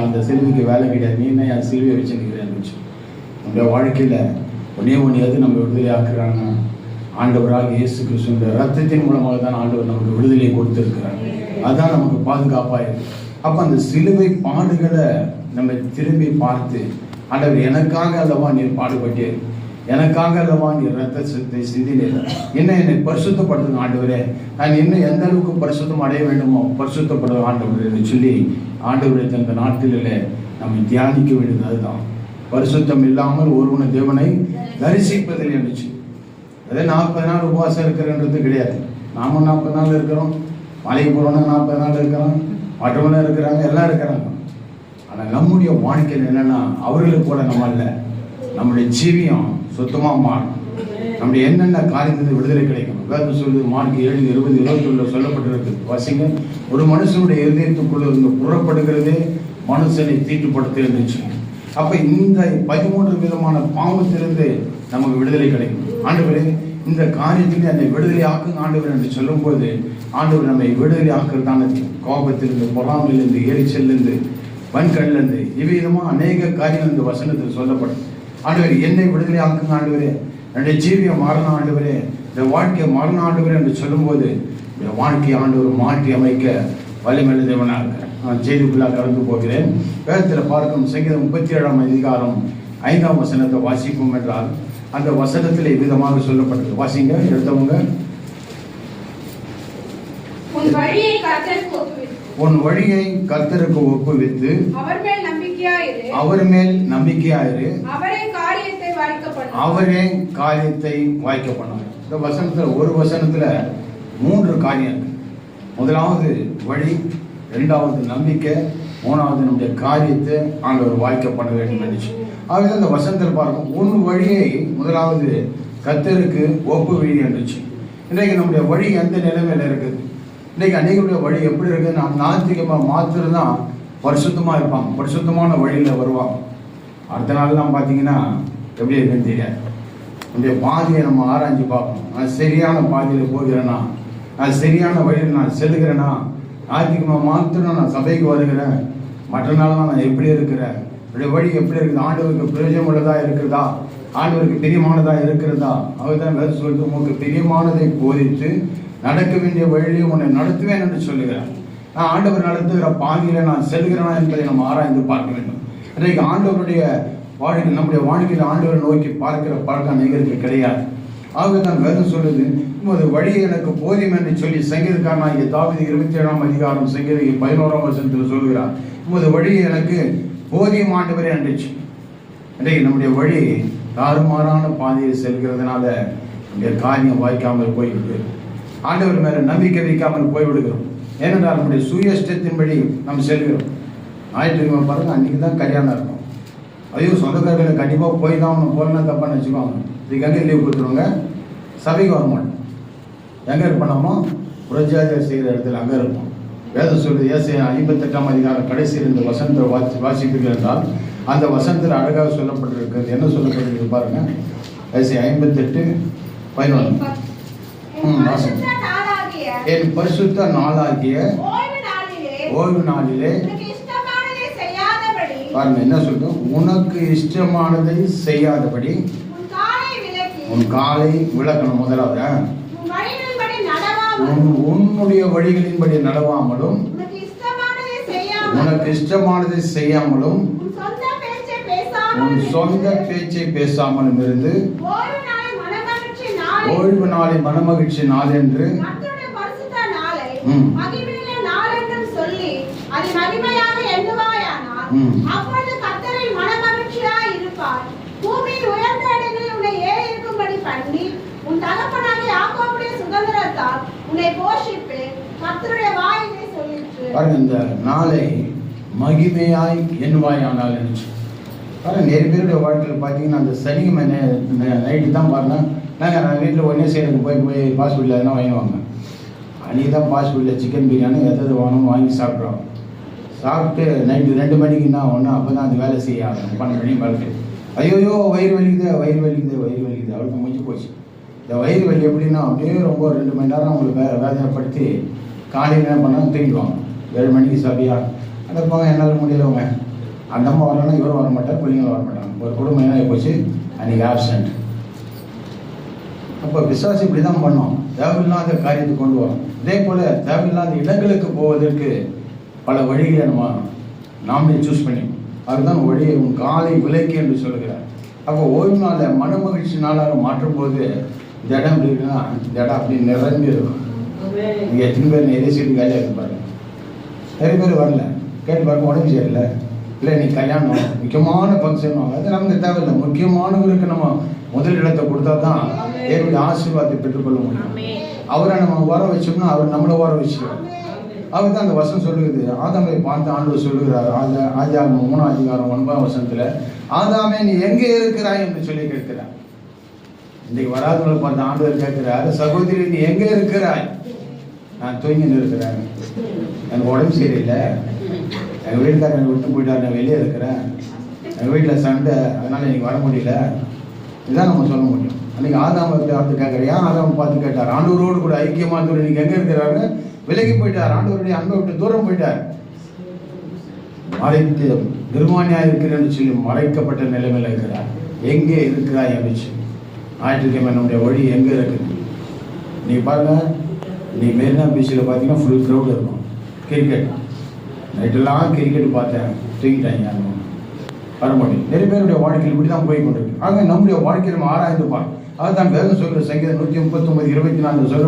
சொல்லுவாங்க அந்த சிலுவைக்கு வேலை கிடையாது. நீ என்ன என் சிலுவை வச்சு நிற்கிறேன்னு வச்சு நம்முடைய வாழ்க்கையில் ஒன்னே ஒன்றையாவது நம்ம விடுதலை ஆக்குறாங்க ஆண்டவராக இயேசு கிறிஸ்துவோட ரத்தத்தின் மூலமாக தான் ஆண்டவர் நமக்கு விடுதலையை கொடுத்துருக்கிறாங்க அதுதான் நமக்கு பாதுகாப்பாக இருக்கு. அப்போ அந்த சிலுவை பாடுகளை நம்ம திரும்பி பார்த்து ஆண்டவர் எனக்காக அல்லவா நீர் பாடுபட்டேன் எனக்காக அல்லவா நீ ரத்த சிந்தை சிந்தினீர் என்ன என்னை பரிசுத்தப்படுத்துங்க ஆண்டவரே? நான் இன்னும் எந்த அளவுக்கு பரிசுத்தம் அடைய வேண்டுமோ பரிசுத்தப்படுற ஆண்டவர் என்று சொல்லி ஆண்டவரே இந்த நாட்களில் நம்ம தியானிக்க வேண்டியது அதுதான். பரிசுத்தம் இல்லாமல் ஒருவனை தேவனை தரிசிப்பதில் இருந்துச்சு அதே நாற்பது நாள் உபவாசம் இருக்கிறன்றது கிடையாது. நாமும் நாற்பது நாள் இருக்கிறோம். மலைக்கு போகிறோன்னா நாற்பது நாள் இருக்கிறோம் மற்றவங்களும் இருக்கிறாங்க எல்லாம் இருக்கிறாங்க. ஆனால் நம்முடைய வாழ்க்கையில் என்னன்னா அவர்களுக்கு கூட நம்ம இல்லை நம்முடைய ஜீவியம் சுத்தமாக மாறும். நம்முடைய என்னென்ன காரியத்தில் விடுதலை கிடைக்கும்? வேறு சொல்வது மார்க் ஏழு இருபது இருபத்தி இருபத்தொன்னு சொல்லப்பட்டிருக்கு. வாசிங்க. ஒரு மனுஷனுடைய இருதயத்துக்குள்ள இருந்து புறப்படுகிறதே மனுஷனை தீட்டுப்படுத்தி இருந்துச்சு அப்ப இந்த பதிமூன்று விதமான பாவத்திலிருந்து நமக்கு விடுதலை கிடைக்கும். ஆண்டுகளே இந்த காரியத்திலே என்னை விடுதலை ஆக்குங்க ஆண்டவர் என்று சொல்லும்போது ஆண்டவர் நம்மை விடுதலை ஆக்குறதான கோபத்திலிருந்து பொறாமையிலிருந்து எரிச்சலிருந்து வன்கண்ணிலிருந்து இவ்விதமாக அநேக காரியங்கள் இந்த வசனத்தில் சொல்லப்படும். ஆண்டவர் என்னை விடுதலை ஆக்குங்க ஆண்டவரே. என்னுடைய ஜீவியம் மாறணும் ஆண்டவரே. இந்த வாழ்க்கை மாறணும் ஆண்டவரே என்று சொல்லும்போது இந்த வாழ்க்கை ஆண்டவர் மாற்றி அமைக்க வலிமையுள்ள தேவனாக நான் செய்திக்குள்ளாக கடந்து போகிறேன். வேதத்தில் பார்க்கும் சங்கீதம் முப்பத்தி ஏழாம் அதிகாரம் ஐந்தாம் வசனத்தை வாசிப்போம் என்றால் அந்த வசனத்தில் விதமாக சொல்லப்பட்டது. வாசிங்க எடுத்தவங்க. உன் வழியை கர்த்தருக்கு ஒப்புவித்து அவர் மேல் நம்பிக்கையாயிரு அவர் மேல் நம்பிக்கையாயிரு அவரே காரியத்தை வாய்க்க பண்ணார் இந்த வசனத்துல ஒரு வசனத்துல மூன்று காரியம் இருக்கு. முதலாவது வழி இரண்டாவது நம்பிக்கை மூணாவது நம்முடைய காரியத்தை ஆண்டவர் வாய்க்க பண்ண வேண்டும் நினைச்சு. ஆகவே அந்த வசனத்தில் பார்க்கும் ஒன்று வழியை முதலாவது கத்தருக்கு ஒப்பு வழி இருந்துச்சு இன்றைக்கு நம்முடைய வழி எந்த நிலைமையில இருக்குது? இன்றைக்கு அநேகருடைய வழி எப்படி இருக்குது நாம் நாத்திகமாக மாத்திரம் தான் பரிசுத்தமாக இருப்பாங்க. பரிசுத்தமான வழியில் வருவாங்க. அடுத்த நாள்லாம் பார்த்தீங்கன்னா எப்படி இருக்குன்னு தெரியாது நம்முடைய பாதையை நம்ம ஆராய்ஞ்சு பார்க்கணும். நான் சரியான பாதையில் போகிறேனா? நான் சரியான வழியில் நான் செல்கிறேனா ஞாயிற்றுக்கிழமை மாத்திரம் நான் சபைக்கு வருகிறேன். மற்ற நாளெல்லாம் நான் எப்படி இருக்கிறேன்? என்னுடைய வழி எப்படி இருக்குது? ஆண்டவருக்கு பிரயோஜனம் உள்ளதா இருக்கிறதா? ஆண்டவருக்கு பிரியமானதா இருக்கிறதா? அவர் தான் வேறு சொல்லிட்டு உங்களுக்கு பிரியமானதை போதித்து நடக்க வேண்டிய வழியை உன்னை நடத்துவேன் என்று சொல்லுகிறார். நான் ஆண்டவர் நடத்துகிற பாதையில் நான் செல்கிறேனா என்பதை நம்ம ஆராய்ந்து பார்க்க வேண்டும். இன்றைக்கு ஆண்டவருடைய வாழ்க்கை நம்முடைய வாழ்க்கையில் ஆண்டவரை நோக்கி பார்க்கிற பழக்கம் அநேகருக்கு கிடையாது. ஆகவே தான் வேதம் சொல்லுது உமது வழி எனக்கு போதும் என்று சொல்லி சங்கீதக்காரனாகிய தாவது இருபத்தி ஏழாம் அதிகாரம் சங்கீத பதினோராம் வருஷத்தில் சொல்கிறார். உமது வழி எனக்கு போதியம் ஆண்டவரே அன்றுச்சு இன்றைக்கு நம்முடைய வழி தாறுமாறான பாதையில் செல்கிறதுனால நம்முடைய காரியம் வாய்க்காமல் போய்விட்டு ஆண்டவர் மேலே நம்பிக்கை வைக்காமல் போய்விடுகிறோம். ஏனென்றால் நம்முடைய சுயஷ்டத்தின்படி நாம் செல்கிறோம். ஞாயிற்றுக்கிழமை பாருங்கள் அன்றைக்கி தான் கல்யாணம் இருக்கும் ஐயோ சொந்தக்காரர்களை கண்டிப்பாக போய் தான் அவனை போகலன்னா தப்பான்னு வச்சுக்கோங்க இதுக்காக லீவ் கொடுத்துருவாங்க. சபைக்கு வர மாட்டோம் எங்கே இருப்போம் புரஜாதியார் செய்கிற இடத்துல அங்கே இருப்போம் வேதம் சொல்லுது ஏசை ஐம்பத்தெட்டாம் அதிகாரம் கடைசியில் இந்த வசனத்தை வாசி வாசிப்பீர்கள் என்றால் அந்த வசனத்தில் அழகாக சொல்லப்பட்டிருக்கிறது. என்ன சொல்லப்பட்டிருக்கு பாருங்க. ஏசை ஐம்பத்தெட்டு பதினொன்று. ம், நாளாகிய என் பரிசுத்த நாளாகிய ஓய்வு நாளிலே ஓய்வு நாளிலே உனக்கு இஷ்டமானதை செய்யாதபடி பாருங்க என்ன சொல்றோம் உனக்கு இஷ்டமானதை செய்யாதபடி உன் காலை விளக்கணும் முதலாவது. உன்னுடைய வழிகளின்படி நடவாமலும் உனக்கு இஷ்டமானதை செய்யாமலும் உன் சொந்த பேச்சை பேசாமலும் இருந்து. ஓய்வு நாளை. மனமகிழ்ச்சி நாளை என்று கர்த்தருடைய அப்பொழுது கர்த்தரில் மனமகிழ்ச்சியாய் இருப்பார் பூமியின் உயர்ந்த இடங்களில் உன்னை ஏறி இருக்கும்படி பண்ணி உன் தகப்பனாகிய யாக்கோபுடைய சுதந்திரத்தால் உன்னை போஷிப்பேன். கர்த்தருடைய வாயினை சொல்லிற்று. பாருங்க இந்த நாளை மகிமையாய் எண்ணுவாயானால் என்று பாருங்க நிறைய பேருடைய வாழ்க்கையில் பார்த்தீங்கன்னா அந்த சனிக்கிழமை நைட்டு தான் பாருங்க. நாங்கள் நான் வீட்டில் ஒன்றே சைடுக்கு போய் போய் பாஸ்பிட்டலில் எதனா வாங்குவாங்க அன்றைக்கி தான் பாஸ்பிட்டலில் சிக்கன் பிரியாணி எதாவது வாங்கணும் வாங்கி சாப்பிட்றோம். சாப்பிட்டு நைட்டு ரெண்டு மணிக்கு என்ன ஒன்று அப்போ தான் அந்த வேலை செய்ய ஆகணும் பன்னெண்டு மணி வாழ்க்கை ஐயோயோ வயிறு வலிக்குது வயிறு வலிக்குது வயிறு வலிக்குது. அவளுக்கு முடிஞ்சு போச்சு. இந்த வயிறு வலி எப்படின்னா அப்படியே ரொம்ப ரெண்டு மணி நேரம் அவங்களுக்கு வே வேதனைப்படுத்தி காலையில் என்ன பண்ணால் தூங்கிடுவாங்க. ஏழு மணிக்கு சாப்பியா அந்த போங்க என்னால் முடியலவங்க அந்த அம்மா வரலன்னா இவரும் வர மாட்டார் பிள்ளைங்களும் வர மாட்டாங்க. ஒரு குடும்பம் என்ன போச்சு? அன்றைக்கி ஆப்சண்ட் அப்போ விசுவாசி இப்படி தான் பண்ணோம் தேவையில்லாத காரியத்தை கொண்டு வரும் இதே போல் தேவையில்லாத இடங்களுக்கு போவதற்கு பல வழிகளை நம்ம நாமளே சூஸ் பண்ணி அதுதான் வழியை உன் காலை விலைக்கு என்று சொல்கிறார். அப்போ ஓய்வு நாளை மன மகிழ்ச்சி நாளாக மாற்றும் போது இந்த இடம் எப்படி இருக்குன்னா இந்த இடம் அப்படி நிரம்பி இருக்கும். இங்கே எத்தனை பேர் எதை சீட்டு காலியாக இருக்கு பாருங்க நிறைய பேர் வரல. கேட்டு பாருங்க உடம்பு சரியில்லை. இல்லை நீ கல்யாணம் முக்கியமான ஃபங்க்ஷன் அது நமக்கு தேவையில்லை. முக்கியமானவருக்கு நம்ம முதல் இடத்தை கொடுத்தா தான் தேவனுடைய ஆசீர்வாதத்தை பெற்றுக்கொள்ள முடியும். அவரை நம்ம வர வச்சோம்னா அவர் நம்மளை வர வச்சுக்கிறார் அவர் தான் அந்த வசனம் சொல்லுகிறது. ஆதாமை பார்த்து ஆண்டு சொல்லுகிறார். ஆதா ஆதியாகமம் மூணாம் அதிகாரம் ஒன்பதாம் வசனத்தில் ஆதாமே நீ எங்கே இருக்கிறாய்? என்று சொல்லி கேட்கிறார். இன்னைக்கு வராதவங்களை பார்த்து ஆண்டவர் கேட்கிறார் சகோதரி நீ எங்கே இருக்கிறாய்? நான் தூங்கி இருக்கிறேன். எனக்கு உடம்பு சரியில்லை. எங்கள் வீட்டுக்காரர் என்னை விட்டு போயிட்டார். நான் வெளியே இருக்கிறேன். எங்கள் வீட்டில் சண்டை. அதனால் எனக்கு வர முடியல. இதுதான் நம்ம சொல்ல முடியும். அன்றைக்கி ஆதாமத்தை பார்த்து கேட்குறேன் ஏன் ஆதாம பார்த்து கேட்டார்? ஆண்டவரோடு கூட ஐக்கியமாக இருந்தவர் நீங்கள் எங்கே இருக்கிறாருன்னு விலகி போயிட்டார். ஆண்டவருடைய அன்பை விட்டு தூரம் போயிட்டார். மறைத்து நிர்மாணியாக இருக்கிறேன்னு சொல்லி மறைக்கப்பட்ட நிலைமையில் இருக்கிறார். எங்கே இருக்கிறாய் அப்படின்னு சொல்லி ஞாயிற்றுக்கிழமை நம்முடைய வழி எங்கே இருக்குது? நீ பாருங்க நீ மெரினா பீச்சில் பார்த்தீங்கன்னா ஃபுல் க்ரௌட் இருக்கும். கிரிக்கெட் நைட்டெல்லாம் கிரிக்கெட் பார்த்தேன். தூங்கிட்டாங்க வர முடியும் நிறைய பேருடைய வாழ்க்கையில் இப்படி தான் போய் கொண்டிருக்கு. ஆக நம்முடைய வாழ்க்கையில் நம்ம ஆராய்ந்து பார்க்கணும் அதுதான் வேதம் சொல்கிற சங்கீதம் நூற்றி முப்பத்தொம்பது இருபத்தி நாலு சொல்கிற